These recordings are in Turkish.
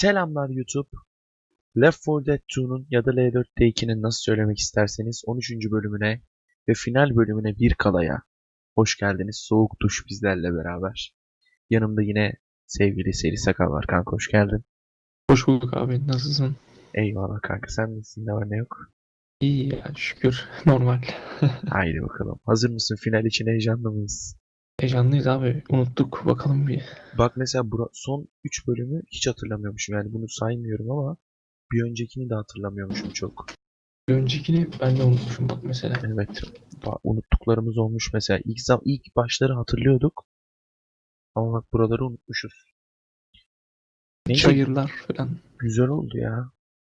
Selamlar YouTube. Left 4 Dead 2'nun ya da L4'te2'nin nasıl söylemek isterseniz 13. bölümüne ve final bölümüne bir kalaya hoş geldiniz. Soğuk duş bizlerle beraber. Yanımda yine sevgili Seri Sakal var kanka hoş geldin. Hoş bulduk abi. Nasılsın? Eyvallah kanka sen nasılsın ne var ne yok. İyi ya şükür. Normal. Haydi bakalım. Hazır mısın final için heyecanlı mıyız? Heyecanlıyız abi. Unuttuk. Bakalım bir. Bak mesela bura, son 3 bölümü hiç hatırlamıyormuşum yani bunu saymıyorum ama bir öncekini de hatırlamıyormuşum çok. Bir öncekini ben de unutmuşum bak mesela. Evet. ba- Unuttuklarımız olmuş mesela. İlk, zam ilk başları hatırlıyorduk. Ama bak buraları unutmuşuz. Neyse Çayırlar falan. güzel oldu ya.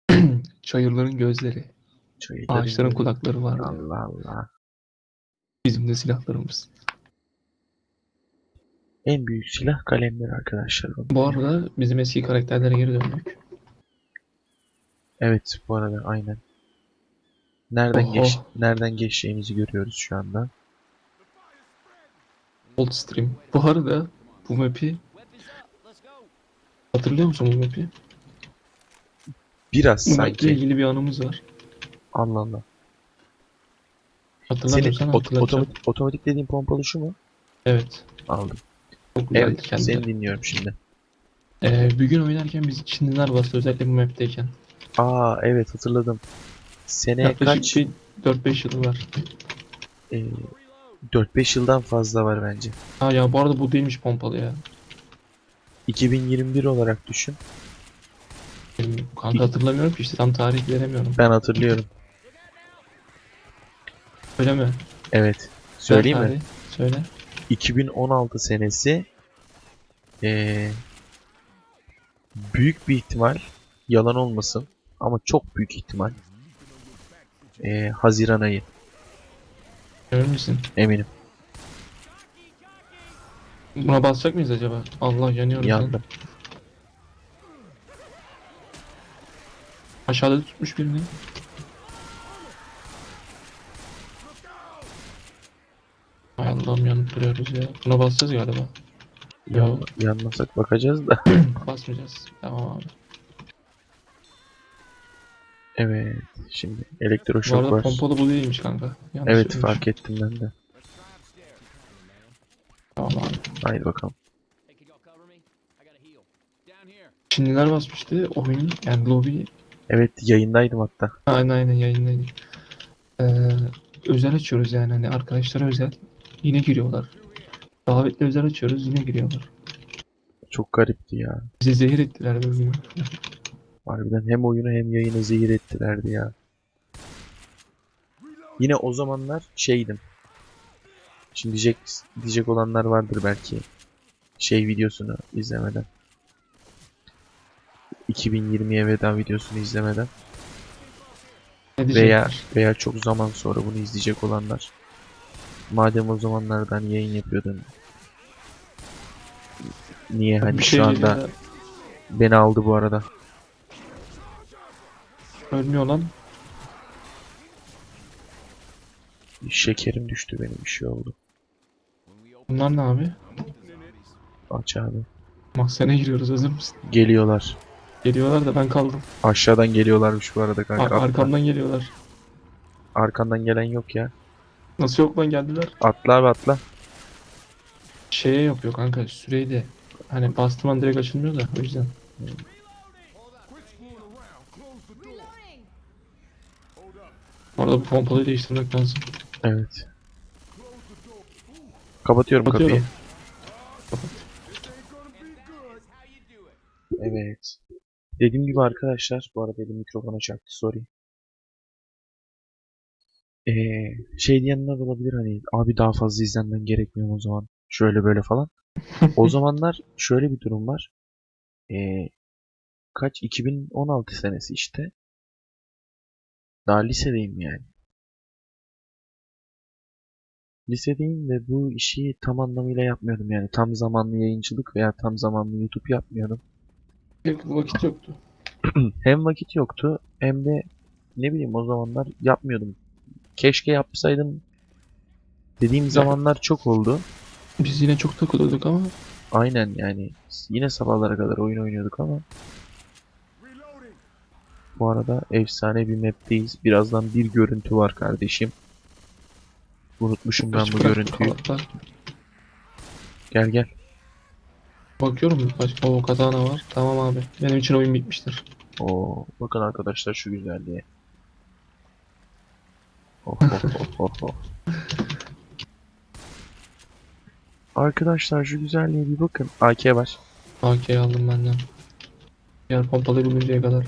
Çayırların gözleri. Çayırların Ağaçların kulakları var. Allah Allah. Bizim de silahlarımız. En büyük silah kalemler arkadaşlar. Bu arada bizim eski karakterlere geri döndük. Evet bu arada aynen. Nereden Oho. geç nereden geçeceğimizi görüyoruz şu anda. Coldstream. Bu arada bu map'i hatırlıyor musun bu map'i? Biraz Bu map'le sanki. ilgili bir anımız var. Allah Allah. Senin ot- hatırlatacağım. otomatik, otomatik dediğin pompalı şu mu? Evet. Aldım. Çok güzeldi Evet kendi. seni dinliyorum şimdi. Ee, bir gün oynarken biz Çinliler bastı özellikle bu map'teyken. Aa evet hatırladım. Seneye kaç? Yaklaşık bir 4-5 yılı var. Ee, 4-5 yıldan fazla var bence. Ha ya bu arada bu değilmiş pompalı ya. 2021 olarak düşün. Kanka hatırlamıyorum ki işte tam tarih veremiyorum. Ben hatırlıyorum. Öyle mi? Evet. Söyleyeyim mi? Söyle. 2016 senesi ee, büyük bir ihtimal yalan olmasın ama çok büyük ihtimal ee, Haziran ayı Emin misin? eminim. Buna basacak mıyız acaba? Allah yanıyorum. Yandım. Aşağıda tutmuş birini. Allah'ım yanıp duruyoruz ya. Buna basacağız galiba. Yan, yanmasak bakacağız da. Basmayacağız. Tamam abi. Evet. Şimdi Bu elektroşok arada var. pompalı bu değilmiş kanka. Yanlış Evet söylemişim. fark ettim ben de. Tamam abi. Haydi bakalım. Hey, could y'all cover me? I gotta heal. Down here. Çinliler basmıştı oyun yani lobby Evet yayındaydım hatta. Aynen aynen yayınlayın. Ee, özel açıyoruz yani hani arkadaşlara özel. Yine giriyorlar. Davetli özel açıyoruz yine giriyorlar. Çok garipti ya. Bizi zehir ettiler bölümü. Harbiden hem oyunu hem yayını zehir ettilerdi ya. Yine o zamanlar şeydim. Şimdi diyecek, diyecek olanlar vardır belki. Şey videosunu izlemeden. 2020'ye veda videosunu izlemeden. Veya veya çok zaman sonra bunu izleyecek olanlar. Madem o zamanlardan yayın yapıyordun. Niye hani Bir şey şu anda geliyor, beni aldı bu arada. ölmüyor lan. Şekerim düştü benim bir şey oldu. Bunlar ne abi? Aç abi. Mahzene giriyoruz hazır mısın? Geliyorlar. Geliyorlar da ben kaldım. Aşağıdan geliyorlarmış bu arada Ar- kanka. Atla. arkamdan geliyorlar. Arkandan gelen yok ya. Nasıl yok lan geldiler? Atla abi atla. Şeye yapıyor kanka süreyle. Hani bastım an direkt açılmıyor da o yüzden. Orada bu pompalıyı değiştirmek lazım. Evet. Kapatıyorum kapıyı. Kapatıyorum. Evet. Dediğim gibi arkadaşlar bu arada elim mikrofona çarptı sorry. Ee, şey diyenler olabilir hani abi daha fazla izlenmen gerekmiyor o zaman şöyle böyle falan. o zamanlar şöyle bir durum var. Ee, kaç 2016 senesi işte. Daha lisedeyim yani. Lisedeyim ve bu işi tam anlamıyla yapmıyordum yani tam zamanlı yayıncılık veya tam zamanlı YouTube yapmıyordum. Vakit yoktu. hem vakit yoktu hem de ne bileyim o zamanlar yapmıyordum. Keşke yapsaydım dediğim zamanlar çok oldu. Biz yine çok takılıyorduk ama Aynen yani yine sabahlara kadar oyun oynuyorduk ama Bu arada efsane bir map'teyiz. Birazdan bir görüntü var kardeşim. Unutmuşum ben bu görüntüyü. Gel gel. Bakıyorum kaç o katana var. Tamam abi. Benim için oyun bitmiştir. Oo, bakın arkadaşlar şu güzelliğe. Oh, oh, oh, oh, oh. Arkadaşlar şu güzelliğe bir bakın. AK var. AK aldım benden. Diğer pompalıyı buluncaya kadar.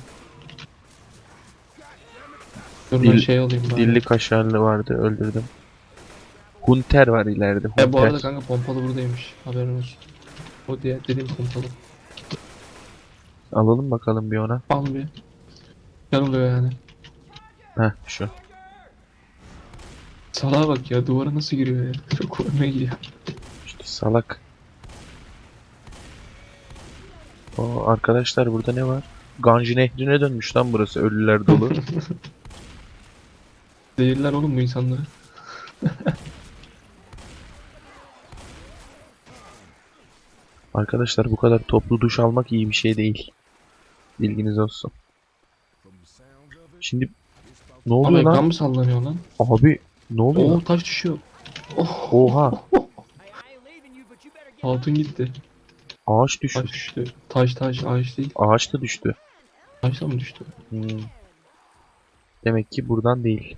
Dur Dil- şey alayım bari. Dilli kaşarlı vardı öldürdüm. Hunter var ileride. Hunter. E bu arada kanka pompalı buradaymış. Haberin olsun. O diye dediğim pompalı. Alalım bakalım bir ona. Al bir. Oluyor yani. Heh şu. Salağa bak ya duvara nasıl giriyor ya. Çok korkmaya gidiyor. İşte salak. O arkadaşlar burada ne var? Ganji nehrine dönmüş lan burası. Ölüler dolu. Değiller oğlum bu insanları. arkadaşlar bu kadar toplu duş almak iyi bir şey değil. Bilginiz olsun. Şimdi ne Abi oluyor ekran lan? mı sallanıyor lan? Abi ne oluyor? Oo taş düşüyor. Oh. Oha Altın gitti. ağaç Taş düştü. düştü. Taş taş ağaç değil. Ağaç da düştü. Taş da mı düştü? Hmm. Demek ki buradan değil.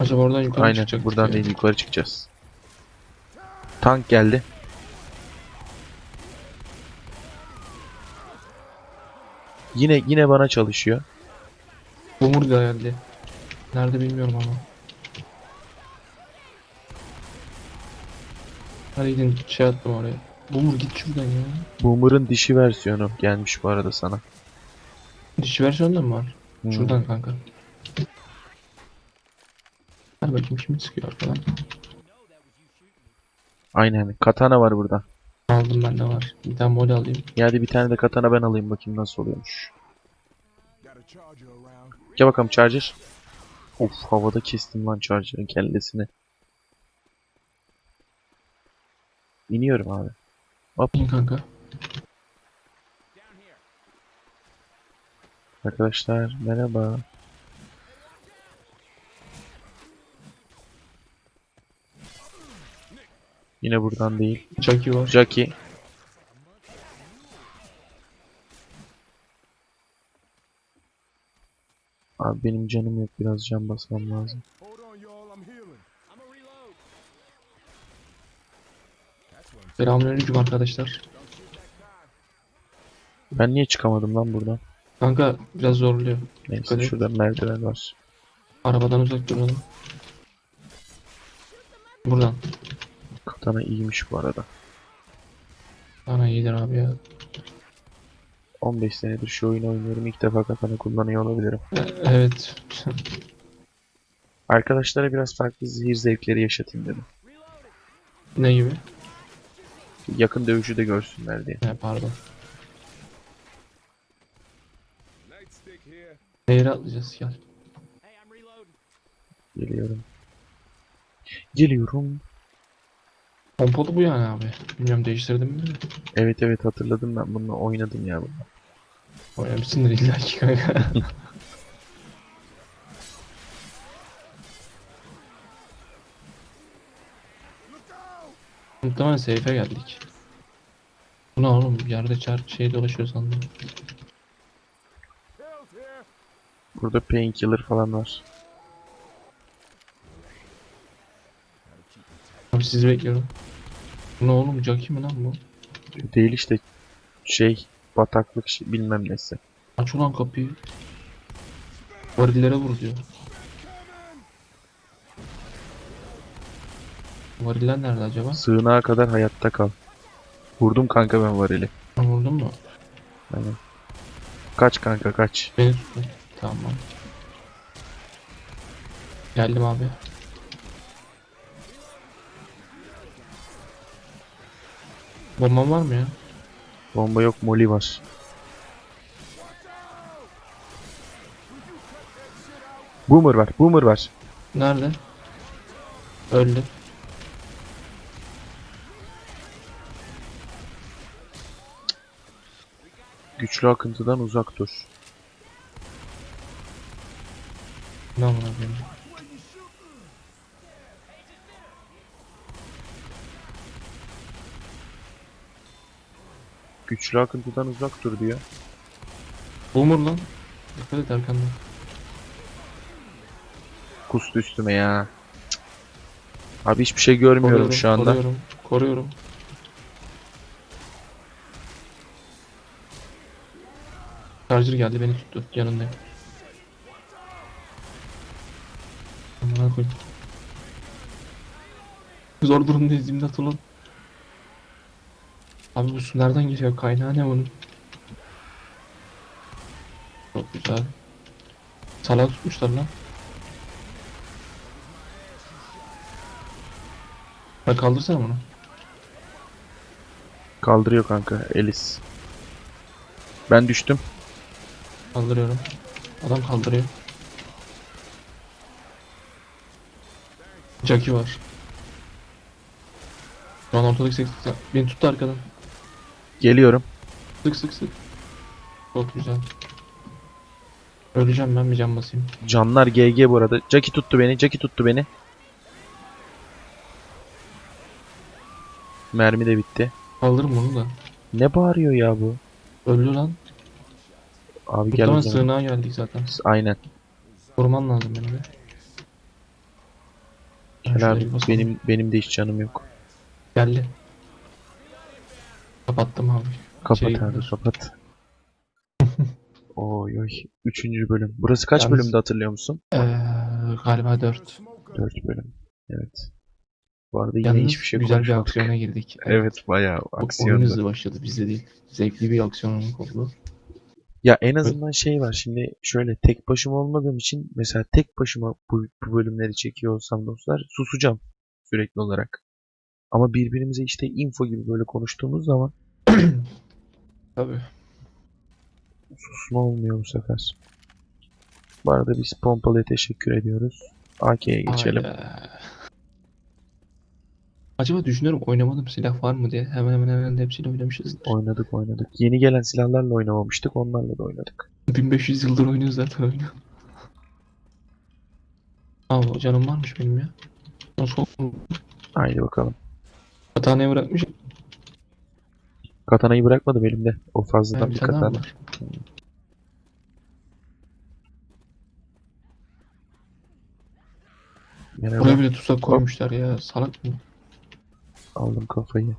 Acaba oradan yukarı Aynen çıkacak. buradan değil yukarı çıkacağız. Tank geldi. Yine yine bana çalışıyor. Bumur da geldi. Nerede bilmiyorum ama. Hadi gidin şey attım oraya. Bumur git şuradan ya. Boomer'ın dişi versiyonu gelmiş bu arada sana. Dişi versiyonda mı var? Hmm. Şuradan kanka. Hadi bakayım kim sıkıyor arkadan. Aynen. Katana var burada. Aldım ben de var. Bir tane mol alayım. Ya hadi bir tane de katana ben alayım bakayım nasıl oluyormuş. Gel bakalım charger. Of havada kestim lan charger'ın kellesini. İniyorum abi. İn kanka. Arkadaşlar merhaba. Yine buradan değil. Jackie var. Jackie. Abi benim canım yok biraz can basmam lazım. Selamünaleyküm arkadaşlar. Ben niye çıkamadım lan buradan? Kanka biraz zorluyor. Neyse Dikkat et. şurada merdiven var. Arabadan uzak duralım. Buradan. Katana iyiymiş bu arada. Bana iyidir abi ya. 15 senedir şu oyunu oynuyorum. İlk defa katana kullanıyor olabilirim. Evet. Arkadaşlara biraz farklı zehir zevkleri yaşatayım dedim. ne gibi? Yakın dövüşü de görsünler diye. He pardon. Nehre atlayacağız gel. Geliyorum. Geliyorum. Pompalı bu yani abi. Bilmiyorum değiştirdim mi? Evet evet hatırladım ben bununla oynadım ya bunu. Oynamışsındır illa ki kanka. Muhtemelen seyfe geldik. Bu ne oğlum? Yerde çar şey dolaşıyor sandım. Burada painkiller falan var. Abi sizi bekliyorum. Bu ne oğlum? Jackie mi lan bu? Değil işte şey bataklık bilmem nesi. Aç ulan kapıyı. Varillere vur diyor. Variller nerede acaba? Sığınağa kadar hayatta kal. Vurdum kanka ben varili. Vurdun mu? Aynen. Kaç kanka kaç. Beni tutun. Tamam. Geldim abi. Bomban var mı ya? Bomba yok moli var. Boomer var boomer var. Nerede? Öldü. Güçlü akıntıdan uzak dur. Ne amına Güçlü akıntıdan uzak dur diyor. Boomer lan. Dikkat et arkanda. Kustu üstüme ya. Cık. Abi hiçbir şey görmüyorum Koruyorum, şu anda. koruyorum, koruyorum. Charger geldi beni tuttu yanındayım. Amına koyayım. Zor durumdayız imdat ulan. Abi bu su nereden geliyor? Kaynağı ne bunun? Çok güzel. Salak tutmuşlar lan. Ben kaldırsana bunu. Kaldırıyor kanka Elis. Ben düştüm. Kaldırıyorum. Adam kaldırıyor. Jackie var. Şu an sık sık. Beni tuttu arkadan. Geliyorum. Sık sık sık. Çok güzel. Öleceğim ben bir can basayım. Canlar GG bu arada. Jackie tuttu beni. Jackie tuttu beni. Mermi de bitti. Kaldırın bunu da. Ne bağırıyor ya bu? Öldü lan. Abi gel Muhtemelen sığınağa geldik zaten. Aynen. Koruman lazım beni de. Gel abi. Benim benim de hiç canım yok. Geldi. Kapattım abi. Kapat İçeri abi kapat. Oy oy. Üçüncü bölüm. Burası kaç Yalnız- bölümde hatırlıyor musun? Ee, galiba 4. Dört bölüm. Evet. Bu arada yine Yalnız hiçbir şey güzel bir aksiyona girdik. Evet bayağı O- Oyun hızlı başladı bizde değil. Zevkli bir aksiyonluk oldu. Ya en azından şey var şimdi şöyle tek başıma olmadığım için mesela tek başıma bu, bu bölümleri çekiyor olsam dostlar susacağım sürekli olarak. Ama birbirimize işte info gibi böyle konuştuğumuz zaman Tabii. susma olmuyor bu sefer. Bu arada biz Pompalı'ya teşekkür ediyoruz. AK'ye geçelim. Hayda. Acaba düşünüyorum oynamadım silah var mı diye. Hemen hemen hemen de hepsiyle oynamışız. Oynadık oynadık. Yeni gelen silahlarla oynamamıştık onlarla da oynadık. 1500 yıldır oynuyoruz zaten oyunu. Aa canım varmış benim ya. Nasıl? Haydi bakalım. Hataneye bırakmış. Katanayı bırakmadım elimde. O fazladan bir bir katana. var. Merhaba. Buraya bile tuzak koymuşlar ya. Salak mı? Aldım kafayı.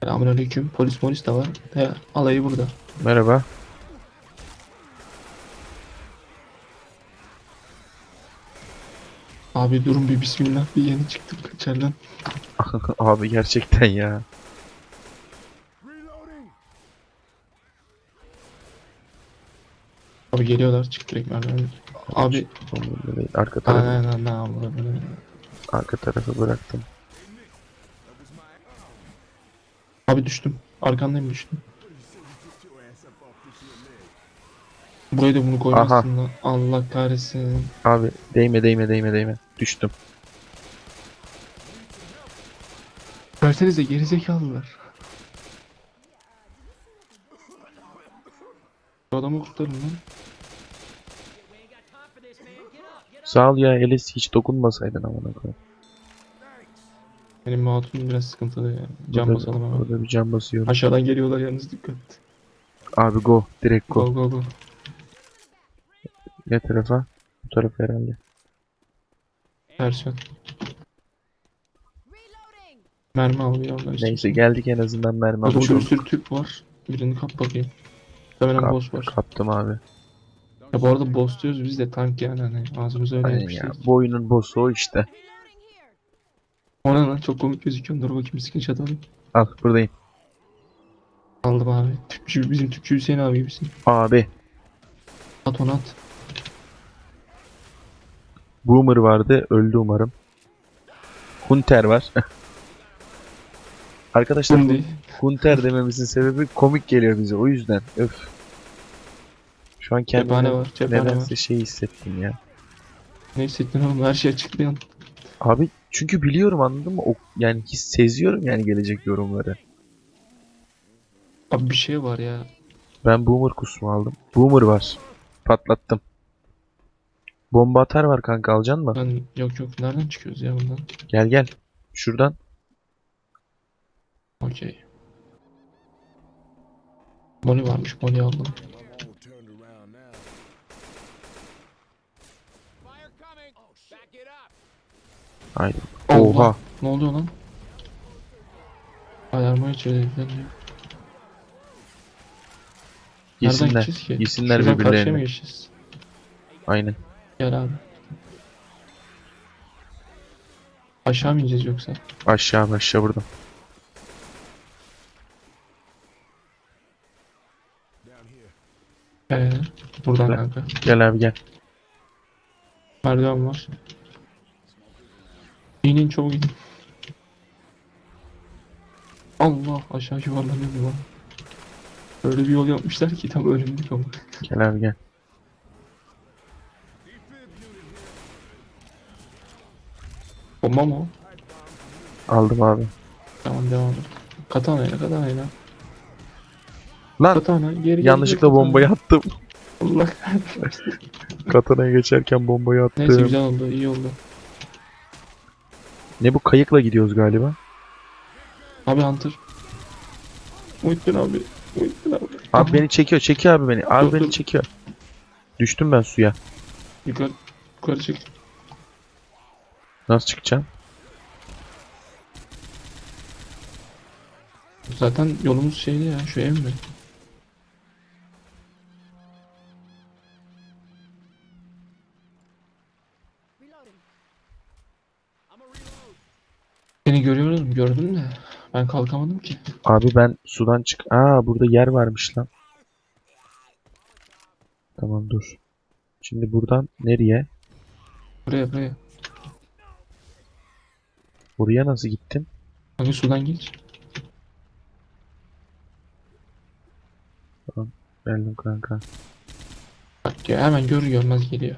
Selamünaleyküm. Polis polis de var. He, alayı burada. Merhaba. Abi durun bir bismillah bir yeni çıktık içeriden. Abi gerçekten ya. Abi geliyorlar çık direkt merdiven. Abi. Arka tarafı, aynen aynen böyle. arka tarafı bıraktım. Abi düştüm. Arkandayım düştüm. Buraya da bunu koymazsın lan. Allah kahretsin. Abi değme değme değme değme. Düştüm. Versenize gerizekalılar. Adamı kurtarın lan. Sağ ol ya Elis hiç dokunmasaydın amına koyayım. Benim hatun biraz sıkıntılı ya. Can Burada- basalım hemen. Burada bir can basıyorum. Aşağıdan geliyorlar yalnız dikkat. Abi go. Direkt go. Go go go. Ne tarafa? Bu tarafa herhalde. Versiyon. Reloading! Mermi alıyor. Neyse geldik en azından mermi Burada almış bir olduk. sürü tüp var. Birini kap bakayım. Muhtemelen boss var. Kaptım abi. Ya bu arada boss diyoruz biz de tank yani hani ağzımıza öyle Aynen ya. Bu oyunun boss'u o işte. O ne lan çok komik gözüküyor. Dur bakayım screenshot alayım. Al buradayım. Aldım abi. Tüpçü, bizim tüpçü Hüseyin abi gibisin. Abi. At onu at. Boomer vardı. Öldü umarım. Hunter var. Arkadaşlar Şimdi Hunter dememizin sebebi komik geliyor bize. O yüzden. Öf. Şu an cephane kendimi var. Cephane nedense var. şey hissettim ya. Ne hissettin oğlum? Her şey açıklayan. Abi çünkü biliyorum anladın mı? O, yani seziyorum yani gelecek yorumları. Abi bir şey var ya. Ben boomer kusmu aldım. Boomer var. Patlattım. Bomba atar var kanka alacaksın mı? Ben yok yok nereden çıkıyoruz ya bundan? Gel gel. Şuradan. Okey. Moni varmış. Moni aldım. Allah! Oha. Ne oluyor lan? Alarmaya çevirdiler diyor. Nereden Yesinler. gideceğiz ki? Yesinler Şuradan karşıya mı birbirlerini. geçeceğiz? Aynen. Gel abi. Aşağı mı ineceğiz yoksa? Aşağı aşağı buradan. Ee, buradan kanka. Gel abi gel. Merdiven var. İnin çabuk inin. Allah aşağı yuvarlanıyor bu lan. Öyle bir yol yapmışlar ki tam önümde ama. Gel abi gel. Bomba mı o? Aldım abi. Tamam devam et. Katanayla katanayla. Lan Katana geri geri. yanlışlıkla katana. bombayı attım. Allah kahretsin. Katana'ya geçerken bombayı attım. Neyse güzel oldu iyi oldu. Ne bu kayıkla gidiyoruz galiba. Abi Hunter. Muhittin abi. Muhittin abi. Abi beni çekiyor çekiyor abi beni. Abi Dur, beni dur. çekiyor. Düştüm ben suya. Yukarı, yukarı çık. Nasıl çıkacağım? Zaten yolumuz şeydi ya şu ev mi? Seni görüyorum gördüm de ben kalkamadım ki. Abi ben sudan çık. Aa burada yer varmış lan. Tamam dur. Şimdi buradan nereye? Buraya buraya. Buraya nasıl gittim? Kanka sudan geç. Geldim kanka. Bak ya hemen gör görmez geliyor.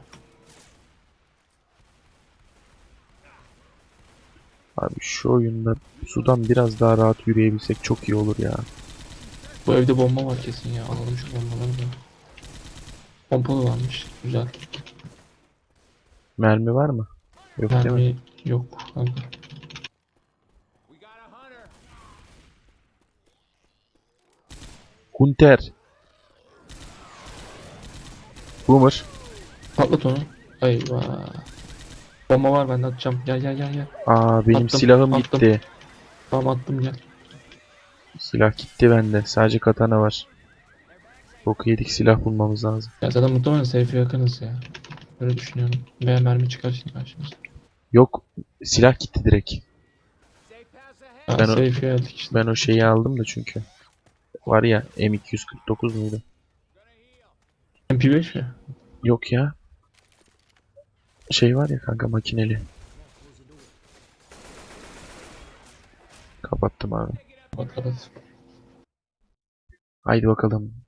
Abi şu oyunda sudan biraz daha rahat yürüyebilsek çok iyi olur ya. Bu evde bomba var kesin ya. Alalım şu bombaları da. Pompalı varmış. Güzel. Mermi var mı? Yok değil mi? Mermi yok kanka. We got a hunter. Hunter. Boomer. Patlat onu. Eyvah. Bomba var bende atacağım. Gel gel gel gel. Aa benim Attım, silahım attım. gitti. Tamam attım gel. Silah gitti bende. Sadece katana var. Boku yedik silah bulmamız lazım. Ya zaten muhtemelen safe'e yakınız ya. Öyle düşünüyorum. Veya mermi çıkar şimdi karşımıza. Yok silah gitti direkt. Ha, Ben o- işte. Ben o şeyi aldım da çünkü. Var ya M249 muydu? MP5 mi? Yok ya. Şey var ya kanka makineli. Kapattım abi. Kapat. Haydi bakalım.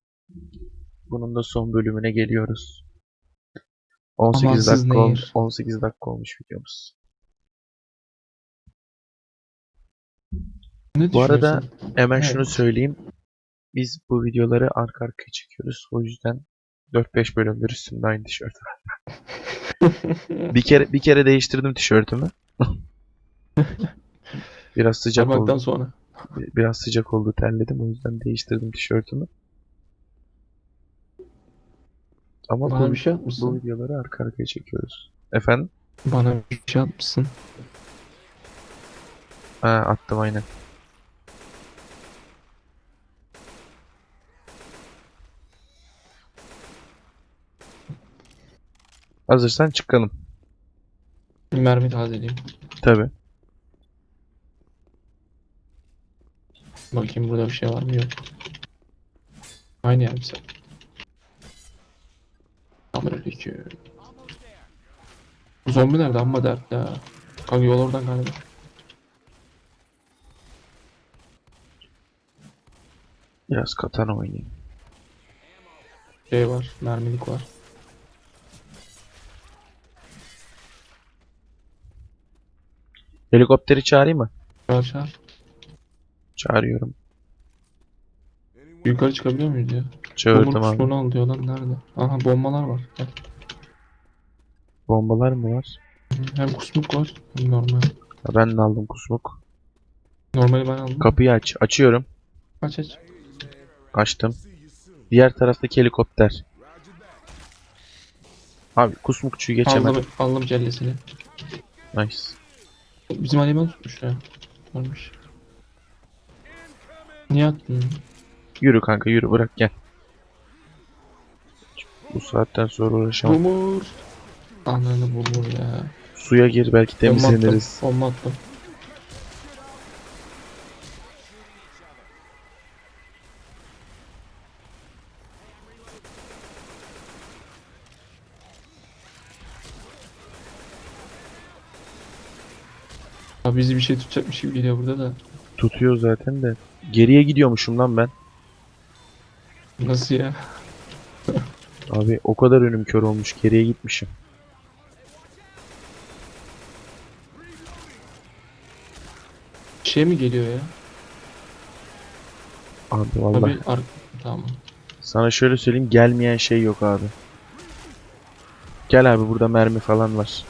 Bunun da son bölümüne geliyoruz. 18 Amansız dakika olmuş, nehir. 18 dakika olmuş videomuz. Ne Bu arada düşünüyorsun? hemen Evet. şunu söyleyeyim. Biz bu videoları arka arkaya çekiyoruz. O yüzden 4-5 bölümdür üstümde aynı tişört bir kere bir kere değiştirdim tişörtümü. Biraz sıcak Parmaktan oldu. sonra. Biraz sıcak oldu terledim o yüzden değiştirdim tişörtümü. Ama Bana bu, bir şey bu videoları arka arkaya çekiyoruz. Efendim? Bana bir şey atmışsın. Ha attım aynen. Hazırsan çıkalım. Bir mermi tazeleyeyim. Tabi. Bakayım burada bir şey var mı yok. Aynı yer. Almost there. Bu zombi nerede amma dertli ha. Kanka yol oradan galiba. Biraz katana oynayayım. Şey var, mermilik var. Helikopteri çağırayım mı? Çağır çağır. Çağırıyorum. Yukarı çıkabiliyor muyuz ya? Çağırdım Bomba abi. kusmunu al diyor lan nerede? Aha bombalar var. Gel. Bombalar mı var? Hem kusmuk var hem normal. Ha, Ben de aldım kusmuk. Normali ben aldım. Kapıyı aç. Açıyorum. Aç aç. Açtım. Diğer taraftaki helikopter. Abi kusmukçuyu geçemedim. Aldım, aldım cellesini. Nice. Bizim Aliman tutmuş ya. Varmış. Niye attın? Yürü kanka yürü bırak gel. Bu saatten sonra uğraşamam. Bumur. Ananı bumur ya. Suya gir belki Bomba attım. temizleniriz. Bomba attım. Abi bizi bir şey tutacakmış gibi geliyor burada da. Tutuyor zaten de. Geriye gidiyormuşum lan ben. Nasıl ya? Abi o kadar önüm kör olmuş geriye gitmişim. Şey mi geliyor ya? Abi vallahi. Abi ar tamam. Sana şöyle söyleyeyim gelmeyen şey yok abi. Gel abi burada mermi falan var.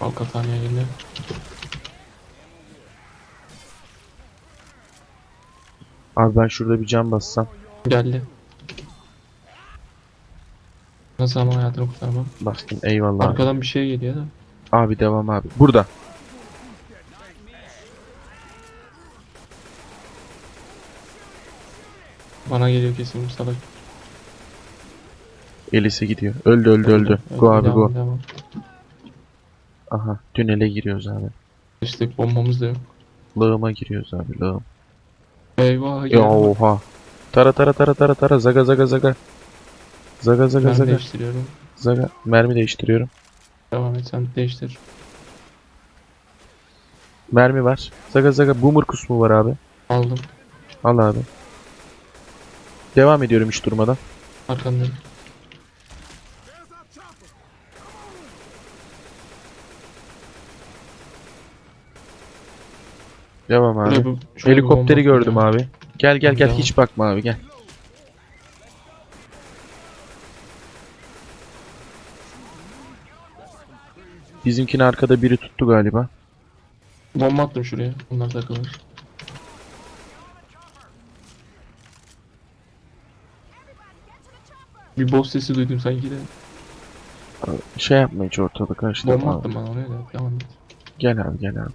Balkatanya geliyor. Abi ben şurada bir cam bassam. Geldi. Nasıl ama hayatını kurtarmam? Bastım eyvallah abi. Arkadan bir şey geliyor da. Abi devam abi. Burada. Bana geliyor kesin bu salak. Elise gidiyor. Öldü öldü öldü. Go abi devam, go. Devam. Aha tünele giriyoruz abi. İşte bombamız da yok. Lağıma giriyoruz abi lağım. Eyvah Ya oha. Tara tara tara tara tara zaga zaga zaga. Zaga zaga Ben zaga. değiştiriyorum. Zaga. Mermi değiştiriyorum. Devam et sen değiştir. Mermi var. Zaga zaga boomer kusmu var abi. Aldım. Al abi. Devam ediyorum hiç durmadan. Arkandayım. Devam abi. Bu- bir Helikopteri bomba gördüm abi. Gel gel gel Devam. hiç bakma abi gel. Bizimkini arkada biri tuttu galiba. Bomba attım şuraya. Bunlar takılır. Bir boss sesi duydum sanki de. Şey yapma hiç ortalık karıştırma Bomba attım bana oraya da. Devam et. Gel abi gel abi.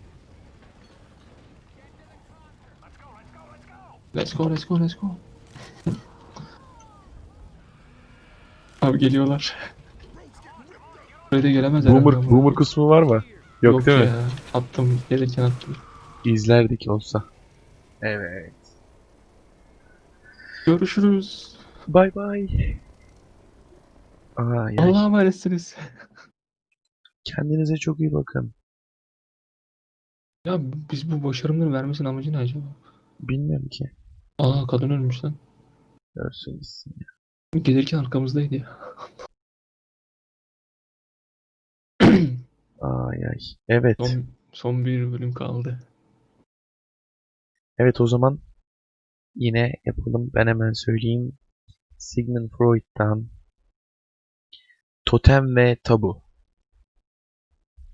Let's go, let's go, let's go. Abi geliyorlar. Buraya da gelemez herhalde Boomer, ama. boomer kısmı var mı? Yok, değil mi? ya. Attım. Gelirken attım. İzlerdik olsa. Evet. Görüşürüz. Bay bay. Aa ya Allah'a emanetsiniz. kendinize çok iyi bakın. Ya biz bu başarımları vermesinin amacı ne acaba? Bilmiyorum ki. Aa kadın ölmüş lan. Görsün gitsin. Gelirken arkamızdaydı ya. Ay ay. Evet. Son, son bir bölüm kaldı. Evet o zaman yine yapalım. Ben hemen söyleyeyim. Sigmund Freud'dan Totem ve Tabu.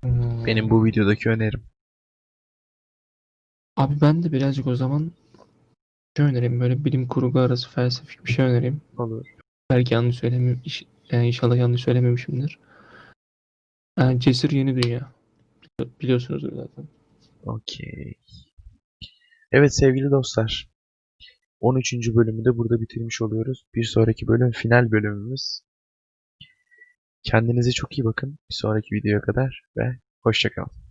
Hmm. Benim bu videodaki önerim. Abi ben de birazcık o zaman şey önereyim. Böyle bilim kurgu arası felsefik bir şey önereyim. Olur. Belki yanlış söylemem, yani inşallah yanlış söylememişimdir. Yani Cesur Yeni Dünya. Biliyorsunuzdur zaten. Okey. Evet sevgili dostlar. 13. bölümü de burada bitirmiş oluyoruz. Bir sonraki bölüm final bölümümüz. Kendinize çok iyi bakın. Bir sonraki videoya kadar ve hoşçakalın.